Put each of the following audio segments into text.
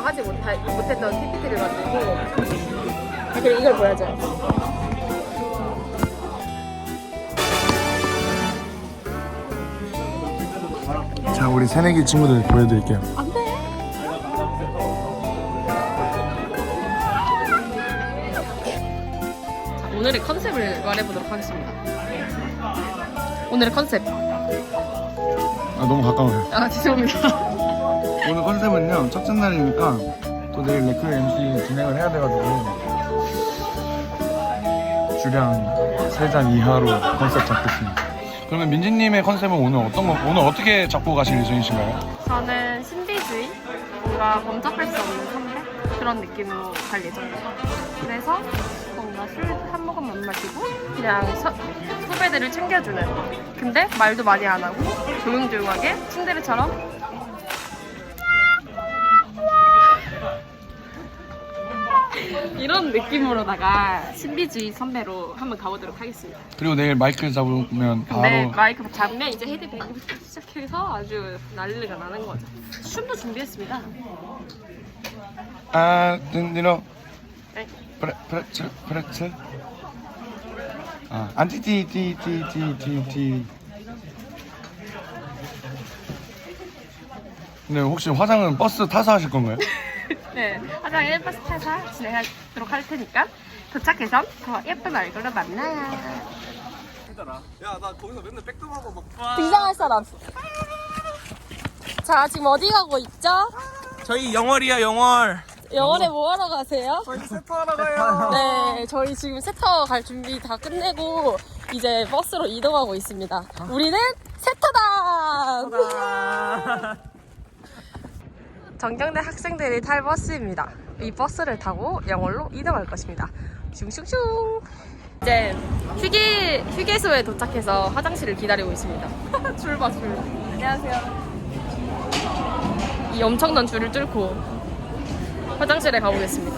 다 하지 못하, 못했던 PPT를 만들고 그리고 이걸 보여줘요. 자 우리 새내기 친구들 보여드릴게요 안 돼. 자, 오늘의 컨셉을 말해보도록 하겠습니다. 오늘의 컨셉. 아 너무 가까워요 아, 죄송합니다. 오늘 컨셉은요 첫째 날이니까 또 내일 레크 MC 진행을 해야 돼가지고 주량 3잔 이하로 컨셉 잡겠습니다 그러면 민지님의 컨셉은 오늘 어떤 거 오늘 어떻게 잡고 가실 예정이신가요? 저는 신비주의, 뭔가 범접할 수 없는 선배 그런 느낌으로 갈 예정이에요. 그래서 뭔가 술 한 모금 못 마시고 그냥 서- 후배들을 챙겨주는. 근데 말도 많이 안 하고 조용조용하게 츤데레처럼 이런 느낌으로다가 신비주의 선배로 한번 가보도록 하겠습니다. 그리고 내일 마이크 잡으면 바로 근데 마이크 잡으면 이제 헤드뱅부터 시작해서 아주 난리가 나는 거죠. 춤도 준비했습니다. 아, 든디노 네. 프레 프레츠 프레츠 아, 안티티티티티티 네, 혹시 화장은 버스 타서 하실 건가요? 네, 화장 1버스 타서 진행하도록 할 테니까 도착해서 더 예쁜 얼굴로 만나요. 야, 나 거기서 맨날 백도하고 막. 등장할 사람. 자, 지금 어디 가고 있죠? 저희 영월이야, 영월. 영월에 뭐 하러 가세요? 저희 세트하러 가요. 네, 저희 지금 세터 갈 준비 다 끝내고 이제 버스로 이동하고 있습니다. 우리는 세터다! 전경대 학생들이 탈 버스입니다. 이 버스를 타고 영월로 이동할 것입니다. 슝슝슝! 이제 휴게, 휴게소에 도착해서 화장실을 기다리고 있습니다. 줄 봐, 줄. 안녕하세요. 이 엄청난 줄을 뚫고 화장실에 가보겠습니다.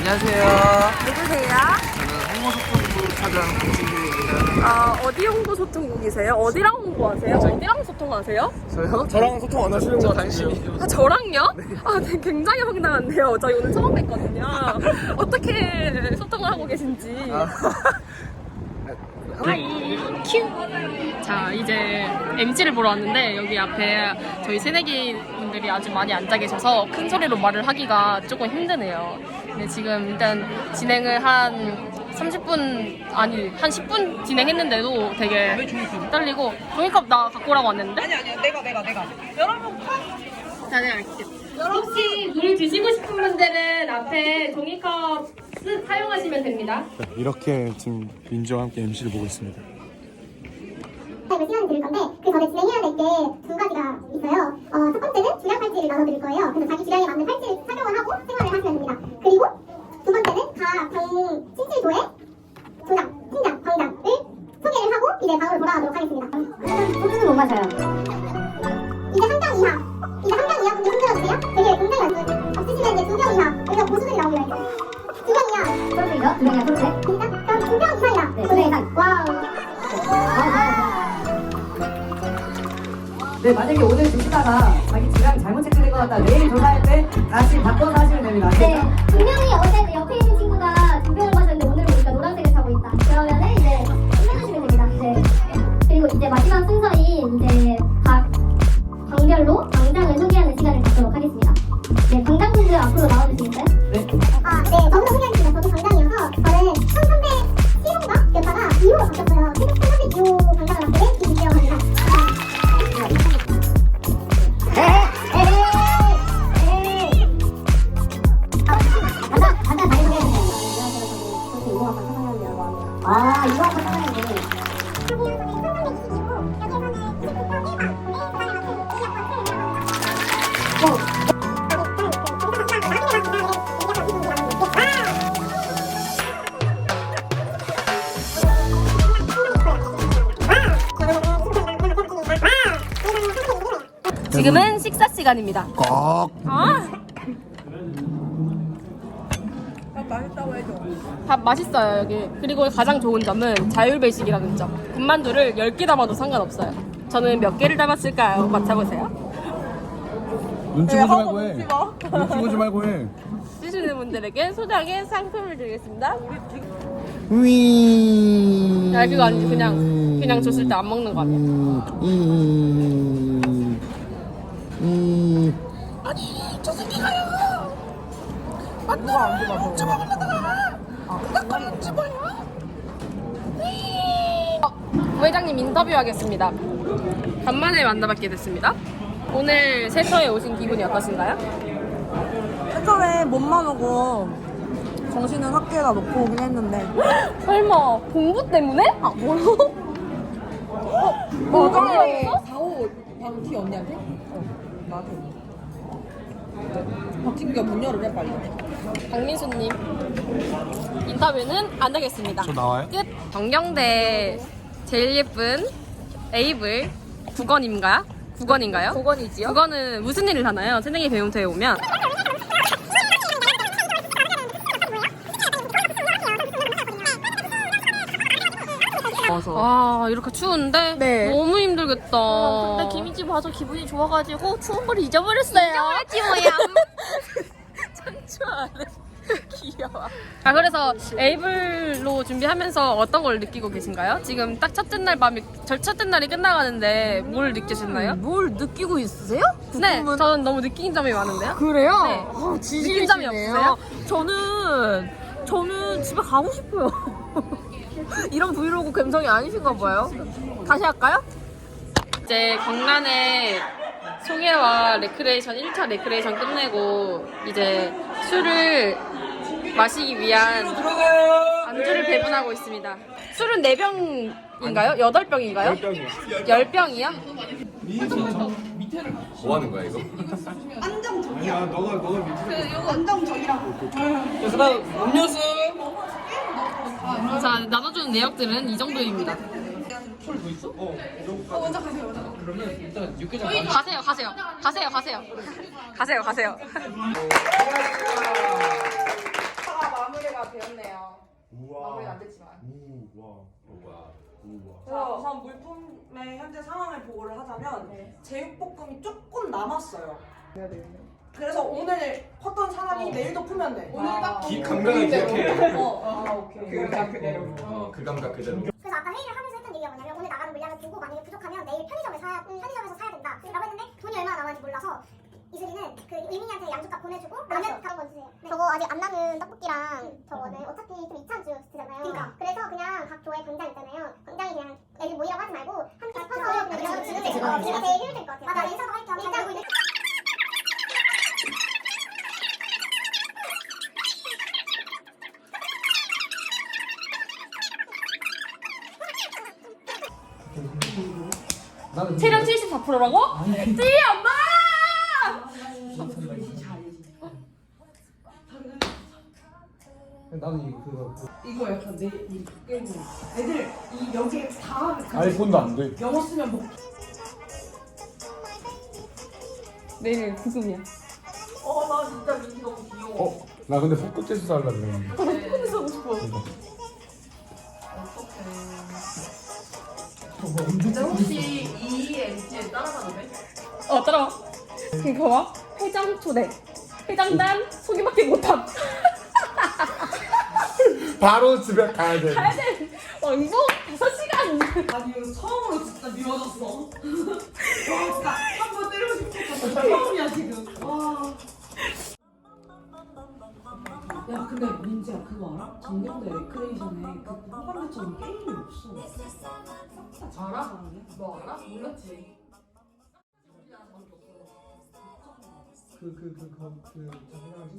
안녕하세요. 누구세요? 저는 홍보소 통부 차장 김진규입니다. 아, 어디 홍보 소통국이세요? 어디랑 홍보하세요? 어디랑 소통하세요? 저요? 저랑 소통 안 하시는 거 당신이요. 아, 저랑요? 아, 네, 굉장히 황당한데요. 저희 오늘 처음 뵀거든요. 어떻게 소통을 하고 계신지. 하이, 큐! 자, 이제 MC를 보러 왔는데, 여기 앞에 저희 새내기 분들이 아주 많이 앉아 계셔서 큰 소리로 말을 하기가 조금 힘드네요. 근데 지금 일단 진행을 한 30분, 아니, 한 10분 진행했는데도 되게 떨리고, 종이컵 나 갖고 오라고 왔는데? 아니 아니야 내가 내가 내가 여러분 자, 네, 알겠습니다. 혹시 물 드시고 싶은 분들은 앞에 종이컵 쓰, 사용하시면 됩니다. 네, 이렇게 지금 민지와 함께 MC를 보고 있습니다. 타임을 시간을 드릴 건데 그 전에 진행해야 될 게 두 가지가 있어요. 어, 첫 번째는 주량 팔찌를 나눠드릴 거예요. 그래서 자기 주량에 맞는 팔찌를 착용을 하고 생활을 하시면 됩니다. 그리고 두 번째는 각방 친칠도의 조장, 팀장, 방장을 소개를 하고 이제 방으로 돌아가도록 하겠습니다. 소주는 못 마셔요. 이제 한병 이하, 이제 한병 이하 분들 흔들어주세요. 되게 굉장히 많이 없으시면 이제 두병 이하, 여기가 보수들이 나옵니다. 두병 이하. 소주이요? 두병 이하 소주. 진짜? 그럼 두병 이상이다. 네, 두병 이상. 와우. 네 만약에 오늘 드시다가 자기 주량 잘못 체크된 것 같다 내일 조사할 때 다시 바꿔서 하시면 됩니다 네, 분명히 어제 지금은 식사 시간입니다. 꼭 아, 맛있다고 해밥 맛있어요 여기. 그리고 가장 좋은 점은 자율배식이라는 점. 군만두를 10개 담아도 상관없어요. 저는 몇 개를 담았을까요? 맞춰보세요. 눈치 보지 말고 해. 눈치 보지 말고 해. 쓰시는 분들에게 소정의 상품을 드리겠습니다. 위. 야 그거 아니지 그냥 그냥 줬을 때 안 먹는 거 아니야? 음. 음. 부회장님 인터뷰하겠습니다. 간만에 만나뵙게 됐습니다. 오늘 세터에 오신 기분이 어떠신가요? 처음에 몸만 오고 정신은 학교에다 놓고 오긴 했는데 설마 공부 때문에? 아 뭐로? 어, 뭐가 없어? 4호 방키 언니한테? 어 나한테 박진규가 문 열으래 빨리 박민수님 인터뷰는 안 하겠습니다. 저 나와요? 끝. 경경대 제일 예쁜 에이블 국원인가? 국원인가요? 국원이지요. 국원은 무슨 일을 하나요? 새내기 배움터에 오면 아 이렇게 추운데 네. 너무 힘들겠다. 근데 김희지 봐서 기분이 좋아가지고 추운 걸 잊어버렸어요. 잊어버렸지 뭐야. 참좋아하네 귀여워. 아 그래서 에이블로 준비하면서 어떤 걸 느끼고 계신가요? 지금 딱 첫째 날 밤이 절 첫째 날이 끝나가는데 뭘 느끼셨나요? 뭘 느끼고 있으세요? 네, 저는 너무 느낀 점이 많은데요. 그래요? 네. 아, 느낀 점이 없으세요? 저는 저는 집에 가고 싶어요 이런 브이로그 감성이 아니신가 봐요 다시 할까요? 이제 광란의 송해와 레크레이션 1차 레크레이션 끝내고 이제 술을 마시기 위한 안주를 배분하고 있습니다. 술은 4병인가요? 8병인가요? 10병이요. 10병이요? 뭐 하는 거야 이거? 자, 나눠주는 내역들은 이 정도입니다. 가세요, 가세요. 가세요, 가세요. 가세요, 가세요. 마무리가 되었네요 마무리가 안 됐지만 자, 우선 물품의 현재 상황을 보고를 하자면 제육볶음이 조금 남았어요. 그래서 오늘 컸던 사람이 내일도 풀면 돼. 오늘 딱 기 감각을 기억해. 어, 아, 오케이. 그 그대로. 어 그 감각 그대로. 그래서 아까 회의를 하면서 했던 얘기가 뭐냐면 오늘 나가는 물량을 두고 만약에 부족하면 내일 편의점에 사야 편의점에서 사야 된다. 라고 했는데 돈이 얼마나 남았는지 몰라서 이슬이는 그 의민이한테 양주값 보내주고 라면 다른 건 주세요. 저거 아직 안 나는 떡볶이랑 저거는 어차피 좀 2차 주스잖아요. 그러니까. 그래서 그냥 각 조에 분장 있잖아요. 분장이 그냥 애들 모이라고 하지 말고 함께 서서 그냥 그게 제일 힘들 것 같아요 맞아. 인사도 할겸 일장 모이는 체력 74%라고? 찌 엄마! 나는 이거 그거 이거 약간 내이 게임 애들 이 여기에 다 아이폰도 안 돼. 영어 쓰면 뭐 내일 구금이야. 어, 나 진짜 민지 너무 귀여워. 어? 나 근데 포크체스 하려고 그랬 는데. 폰을 쓰고 싶어. 어, 따라와. 그거 봐. 회장 초대. 회장단 소개밖에 못함. 바로 집에 가야 돼. 가야 돼. 왕복 6시간. 아니 이거 처음으로 진짜 미워졌어. 와 진짜 한 번 때리고 싶었어. 처음이야 지금. 와. 야 근데 민지야 그거 알아? 정경대 레크레이션에 그 호감대처럼 게임이 없어. 알아? 너 알아? 몰랐지. 그 그 그그 장난.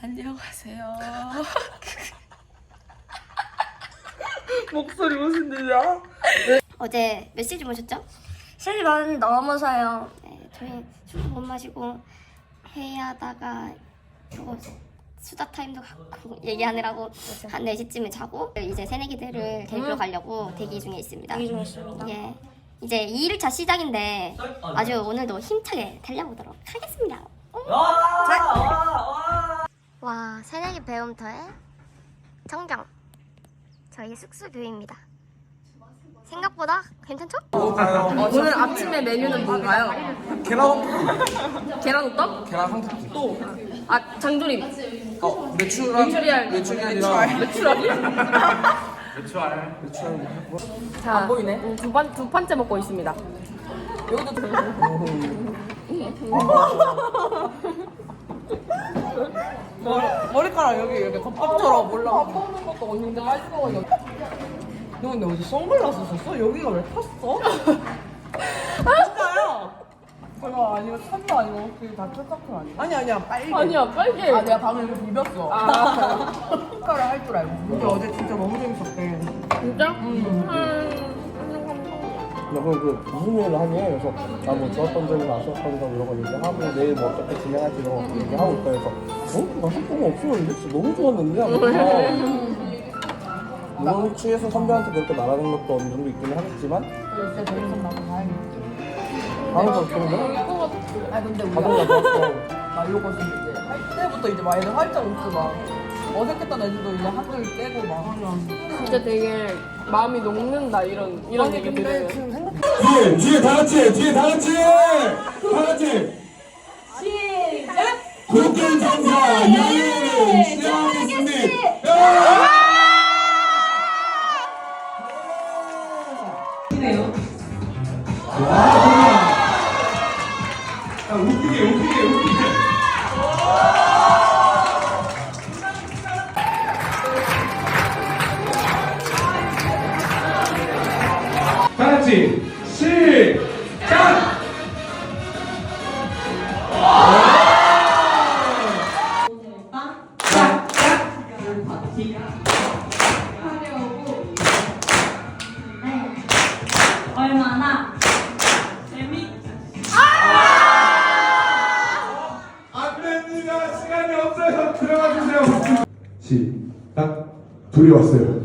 안녕하세요. 목소리 무슨 일이야? 어제 몇 시쯤 오셨죠? 3시 반 넘어서요. 네, 저희 술도 못 마시고 회의하다가 또 수다 타임도 갖고 얘기하느라고 한 4시쯤에 자고 이제 새내기들을 데리러 가려고 대기 중에 있습니다. 대기 중에 있습니다. 예. 이제 2일차 시작인데 아주 오늘도 힘차게 달려보도록 하겠습니다. 와, 새내기 배움터의 정경. 저희 숙소 뷰입니다. 생각보다 괜찮죠? 오늘 아침에 메뉴는 뭔가요? 계란 계란호떡? 계란 황토 또. 아, 장조림. 어 메추리알 메추리알. 메추라기? 메추알 자, 안 보이네. 두, 번, 두 판째 먹고 있습니다. 이것도 머리카락 여기 이렇게 덮밥처럼 올라. 밥 먹는 것도 빨리 먹어. 너 근데 어디 선글라스 썼어? 여기가 왜 탔어? 진짜요? 그거 아니고 산도 아니고 그게 다 쫄딱풀 아니야? 아니 아니야 빨개. 아니야, 빨개. 아 내가 방금 이거 비볐어. 아. 색깔을 할줄 알고. 근데 어제 진짜 너무 재밌었대. 진짜? 음. 나 그럼 그 무슨 일을 하니? 그래서 나 뭐 좋았던 점이나 아쉬웠던 점 이런 거 얘기하고 내일 뭐 어떻게 진행할지 이런 거 얘기하고 있다 해서 어? 나 속도가 없었는데 진짜 너무 좋았는데? 하면서 물론 취해서 선배한테 그렇게 말하는 것도 어느 정도 있기는 하겠지만 진짜 재밌었나 봐. 다행이지. 다음에서 어떤데? 아 근데 우리가 가정가 좋았어 말로 것은 이제 할 때부터 이제 막 애들 활짝 웃고 막 어색했던 애들도 이제 한글 깨고 막 진짜 되게 마음이 녹는다, 이런, 이런 얘기 들으면. 뒤에 뒤에 다 같이 뒤에 다 같이 다 같이 시작 국경 장사 여행 시작하겠습니다. 둘이 왔어요.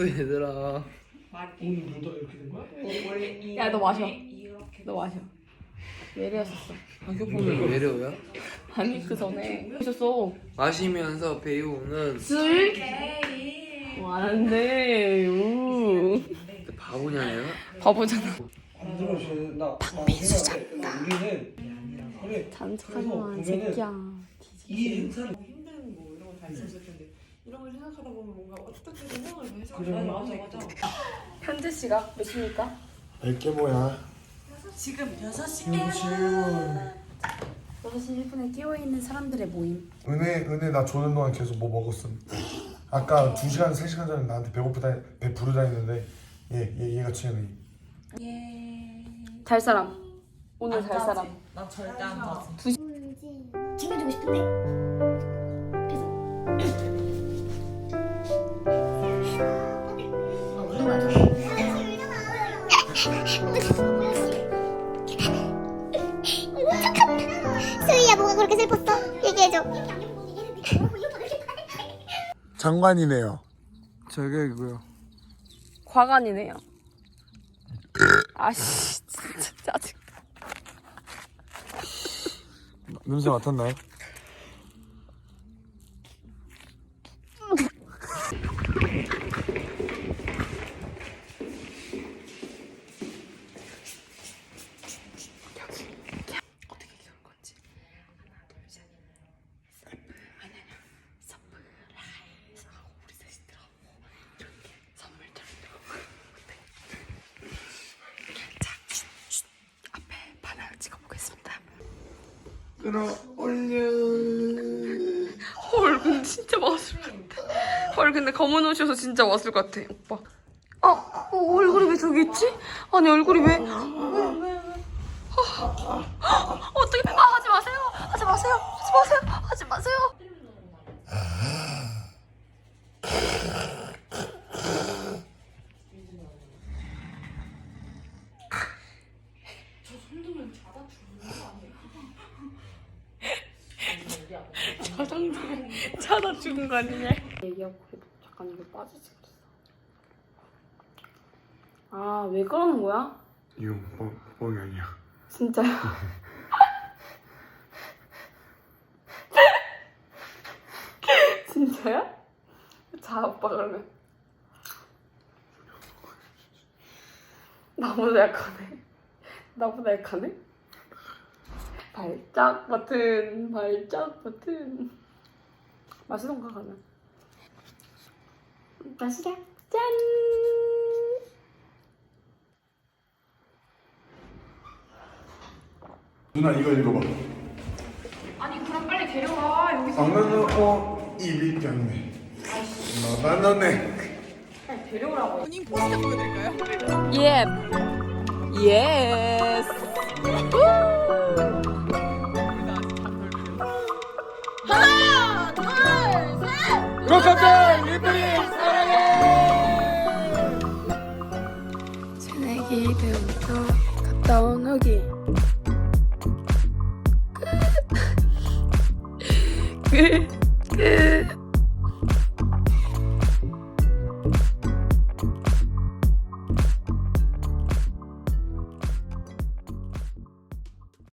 나 멋있어 얘들아 야, 너 마셔. 너 마셔. 내려졌어. 학교 보면 외래어야? 아니, 그 전에. 마셨어. 마시면서 배우는 술? 뭐, 안 돼. 우. 바보냐 내가? 바보잖아. 박민수 작가 우리는 그래 잔척하지 마, 새끼야. 이 인사를 힘든 거 이런 거 잘 썼을 텐데 이런 걸 생각하다 보면 뭔가 어떻게 생각을 해서 그래. 맞아 맞아 현재 시각 몇 시입니까? 알게 뭐야 지금 6시 6시 1분에 끼어있는 사람들의 모임 은혜 은혜 나 조는 동안 계속 뭐 먹었음. 아까 2 시간 3 시간 전에 나한테 배고프다 배 부르다 했는데 얘 얘 얘가 취하네. 잘 사람. 오늘 잘 사람. 나 절대 안 가. 챙겨주고 싶은데. 그래서 그렇게 슬펐어? 얘기해줘. 장관이네요. 저게 이고요. 과관이네요. 아씨 진짜 짜증. 냄새 맡았나요? 어떻게 키울 건지 하나 둘셋 서프 아니 아니야 서프라이즈 하고 우리 셋이 들어가고 이렇게 선물 들고 자 쉿, 쉿. 앞에 바나나 찍어보겠습니다 끌어올려. 헐 근데 진짜 마술 같아 헐 근데 검은 옷이어서 진짜 마술 같아 오빠. 어, 어 얼굴이 왜 저기 있지? 아니 얼굴이 왜? 어떻게 아 하지 마세요. 하지 마세요. 하지 마세요. 하지 마세요 자당 자다 죽은 거 그래도 잠깐 이게 빠지지 그랬어 아 왜 그러는 거야? 이건 뻥, 뻥이 아니야. 진짜요? 진짜요? 자 오빠 그러면 나보다 약하네 나보다 약하네? 발작 버튼 발작 버튼 마시던가 가면 마시자 짠! 누나 이거 읽어봐. 아니 그럼 빨리 데려와. 여기서 방금 어 입이. 너가 너네. 데려오라고. 예. 예스. 로카들 리플리 갔다